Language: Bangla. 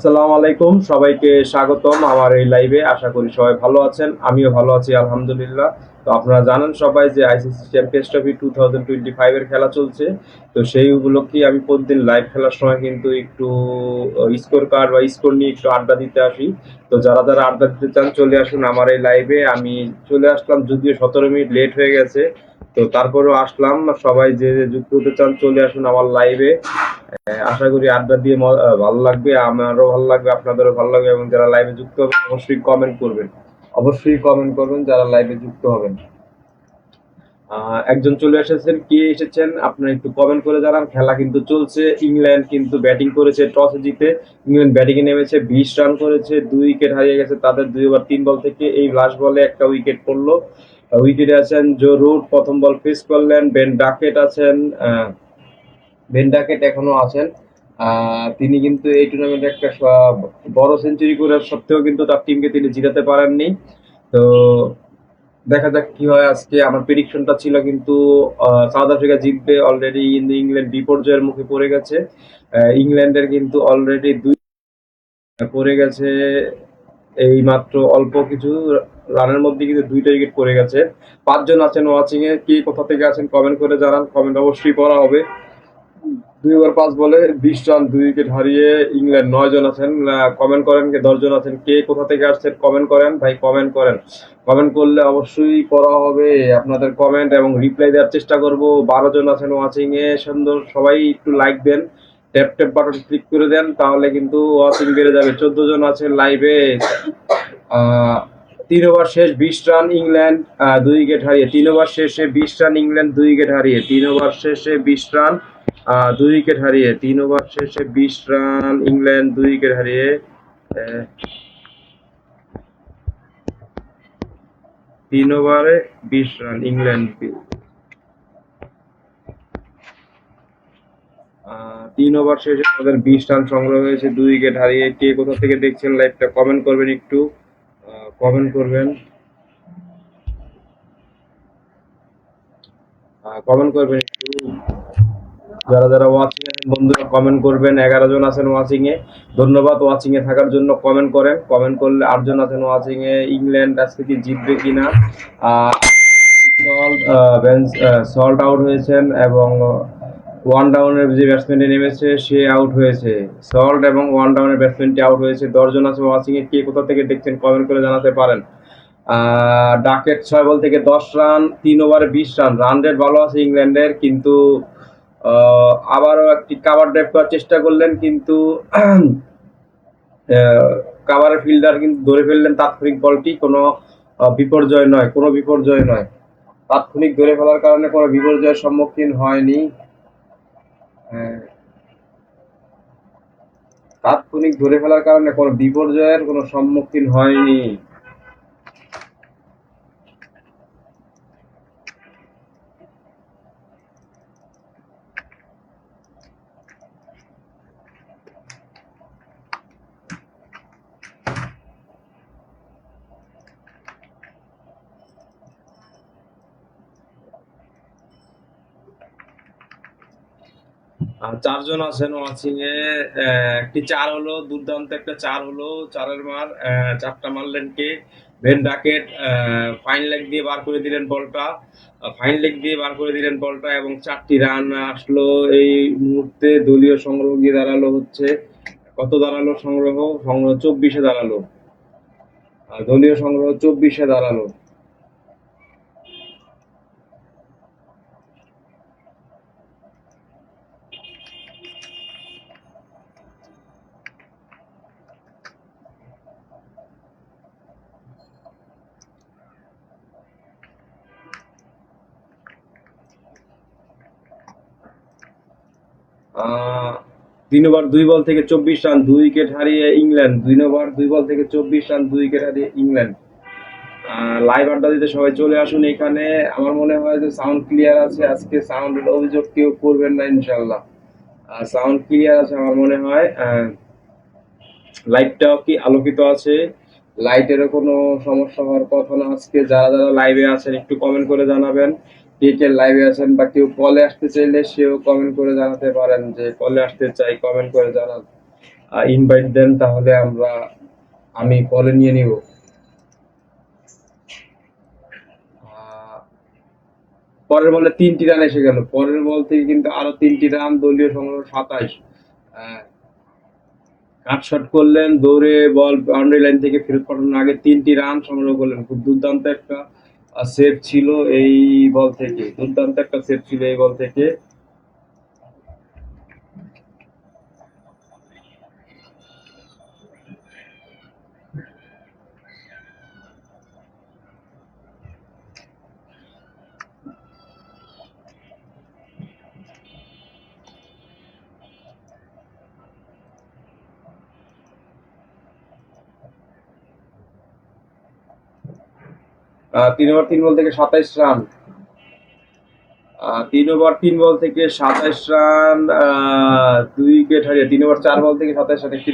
আসসালামু আলাইকুম, সবাইকে স্বাগতম আমার এই লাইভে আশা করি সবাই ভালো আছেন, আমিও ভালো আছি, আলহামদুলিল্লাহ। তো আপনারা জানেন সবাই যে ICC champions trophy two thousand twenty ফাইভের খেলা চলছে। তো সেই উপলক্ষে আমি প্রতিদিন লাইভ খেলার সময় কিন্তু একটু স্কোর কার্ড বা স্কোর নিয়ে একটু আড্ডা দিতে আসি। তো যারা যারা আড্ডা দিতে চান, চলে আসুন আমার এই লাইভে আমি চলে আসলাম, যদিও সতেরো মিনিট লেট হয়ে গেছে। তো তারপরেও আসলাম, সবাই যে যুক্ত হতে চান চলে আসুন আমার লাইভে আশা করি আড্ডা দিয়ে ভালো লাগবে, আমারও ভালো লাগবে, আপনাদেরও ভালো লাগবে, এবং যারা লাইভে যুক্ত হবেন, অবশ্যই কমেন্ট করবেন। অবশ্যই কমেন্ট করবেন, যারা লাইভে যুক্ত হবেন। একজন চলে এসেছেন, কে এসেছেন আপনারা একটু কমেন্ট করে জানান। খেলা কিন্তু চলছে, ইংল্যান্ড কিন্তু ব্যাটিং করেছে টসে জিতে। ইংল্যান্ড ব্যাটিং এ নেমেছে, বিশ রান করেছে, দুই উইকেট হারিয়ে গেছে, তাদের দুই ওভার তিন বল থেকে, এই লাস্ট বলে একটা উইকেট পড়ল। উইকেটে আছেন জো রুট, প্রথম বল ফেস করলেন, বেন ডাকেট আছেন বেন ডাকেট এখনও আছেন। তিনি কিন্তু এই টুর্নামেন্টে একটা বড় সেঞ্চুরি করার সত্ত্বেও কিন্তু তার টিমকে তিনি জিতাতে পারেননি। তো দেখা যাক কি হয় আজকে। আমার প্রেডিকশনটা ছিল কিন্তু সাউথ আফ্রিকা জিতবে অলরেডি ইংল্যান্ড বিপর্যয়ের মুখে পড়ে গেছে। ইংল্যান্ডের কিন্তু অলরেডি দুই পড়ে গেছে এই মাত্র অল্প কিছু রানের মধ্যে কিন্তু দুইটা উইকেট পড়ে গেছে। পাঁচজন আছেন ওয়াচিং এ, কে কোথা থেকে আছেন কমেন্ট করে জানান কমেন্ট অবশ্যই করা হবে। দুই ওভার পাঁচ বলে বিশ রান, দুই উইকেট হারিয়ে ইংল্যান্ড নয় জন আছেন। কমেন্ট করেন কে, দশ জন আছেন, কে কোথা থেকে আসছেন কমেন্ট করেন। ভাই কমেন্ট করেন। কমেন্ট করলে অবশ্যই পড়া হবে। আপনাদের কমেন্ট এবং রিপ্লাই দেওয়ার চেষ্টা করব। বারো জন আছেন ওয়াচিং এ। সুন্দর, সবাই একটু লাইক দেন। ট্যাপ ট্যাপ বাটন ক্লিক করে দেন, তাহলে কিন্তু ওয়াচিং বেড়ে যাবে। চোদ্দ জন আছেন লাইভে তিন ওভার শেষ, বিশ রান ইংল্যান্ড দুই উইকেট হারিয়ে। তিন ওভার শেষে বিশ রান ইংল্যান্ড দুই উইকেট হারিয়ে। তিন ওভার শেষে বিশ রান দুই উইকেট হারিয়ে। তিন ওভার শেষে বিশ রান ইংল্যান্ড দুই উইকেট হারিয়ে। তিন ওভারে বিশ রান ইংল্যান্ড তিন ওভার শেষে তাদের বিশ রান সংগ্রহ হয়েছে, দুই উইকেট হারিয়ে। কে কোথা থেকে দেখছেন লাইভটা কমেন্ট করবেন একটু। কমেন্ট করবেন। কমেন্ট করবেন একটু। যারা যারা ওয়াচিং আছেন, বন্ধুরা কমেন্ট করবেন। এগারো জন আছেন ওয়াচিং এ। ধন্যবাদ ওয়াচিং এ থাকার জন্য কমেন্ট করেন। কমেন্ট করলে আটজন আছেন ওয়াচিং এ। ইংল্যান্ড আজকে কি জিতবে কিনা? সল্ট আউট হয়েছেন এবং ওয়ান ডাউনের যে ব্যাটসম্যানটি নেমেছে, সে আউট হয়েছে। সল্ট এবং ওয়ান ডাউনের ব্যাটসম্যানটি আউট হয়েছে। দশজন আছে ওয়াচিং এ। কে কোথা থেকে দেখছেন কমেন্ট করে জানাতে পারেন। ডাকেট ছয় বল থেকে দশ রান, তিন ওভারে বিশ রান। রান রেট ভালো আছে ইংল্যান্ডের, কিন্তু আবারও একটি কাভার ড্রাইভ করার চেষ্টা করলেন, কিন্তু কাভারের ফিল্ডার কিন্তু ধরে ফেললেন তাৎক্ষণিক বলটি। কোনো বিপর্যয় নয়, কোনো বিপর্যয় নয়। তাৎক্ষণিক ধরে ফেলার কারণে কোনো বিপর্যয়ের সম্মুখীন হয়নি। তাৎক্ষণিক ধরে ফেলার কারণে কোনো বিপর্যয়ের কোনো সম্মুখীন হয়নি। চারজন আছেন ওয়াচিং এ, একটি চার হলো, দুর্দান্ত একটা চার হলো। চারের মার চারটা মারলেন কে? ভেন ডাকেট ফাইন লেগ দিয়ে বার করে দিলেন বলটা। ফাইন লেগ দিয়ে বার করে দিলেন বলটা এবং চারটি রান আসলো। এই মুহূর্তে দলীয় সংগ্রহ গিয়ে দাঁড়াল হচ্ছে। কত দাঁড়াল সংগ্রহ? সংগ্রহ চব্বিশে দাঁড়াল। দলীয় সংগ্রহ চব্বিশে দাঁড়াল। তিন ওভার দুই বল থেকে চব্বিশ রান, দুই উইকেট হারিয়ে ইংল্যান্ড। দুই ওভার দুই বল থেকে চব্বিশ রান, দুই উইকেট হারিয়ে ইংল্যান্ড। লাইভ আড্ডা দিতে সবাই চলে আসুন এখানে। আমার মনে হয় যে সাউন্ড ক্লিয়ার আছে। আজকে সাউন্ডের অভিযোগ কেউ করবেন না ইনশাল্লাহ সাউন্ড ক্লিয়ার আছে আমার মনে হয়। লাইটটাও কি আলোকিত আছে? লাইটেরও কোনো সমস্যা হওয়ার কথা না। আজকে যারা যারা লাইভে আছেন একটু কমেন্ট করে জানাবেন। কে কে লাইভে আছেন বা কেউ কলে আসতে চাইলে সেও কমেন্ট করে জানাতে পারেন যে কলে আসতে চাই কমেন্ট করে জানান। ইনভাইট দেন তাহলে আমরা, আমি কলে নিয়ে নিব। পরের বলে তিনটি রান এসে গেল। পরের বল থেকে কিন্তু আরও তিনটি রান, দলীয় সংগ্রহ সাতাইশ কাট শট করলেন, দৌড়ে বল বাউন্ডারি লাইন থেকে ফেরত পাঠানোর আগে তিনটি রান সংগ্রহ করলেন। খুব দুর্দান্ত একটা সেভ ছিল এই বল থেকে দুর্দান্ত একটা সেভ ছিল এই বল থেকে। তিন ওভার তিন বল থেকে সাতাইশ রান তিন ওভার তিন বল থেকে সাতাইশ রান দুই উইকেট হারিয়ে, তিন ওভার চার বল থেকে সাতাইশ রান একটি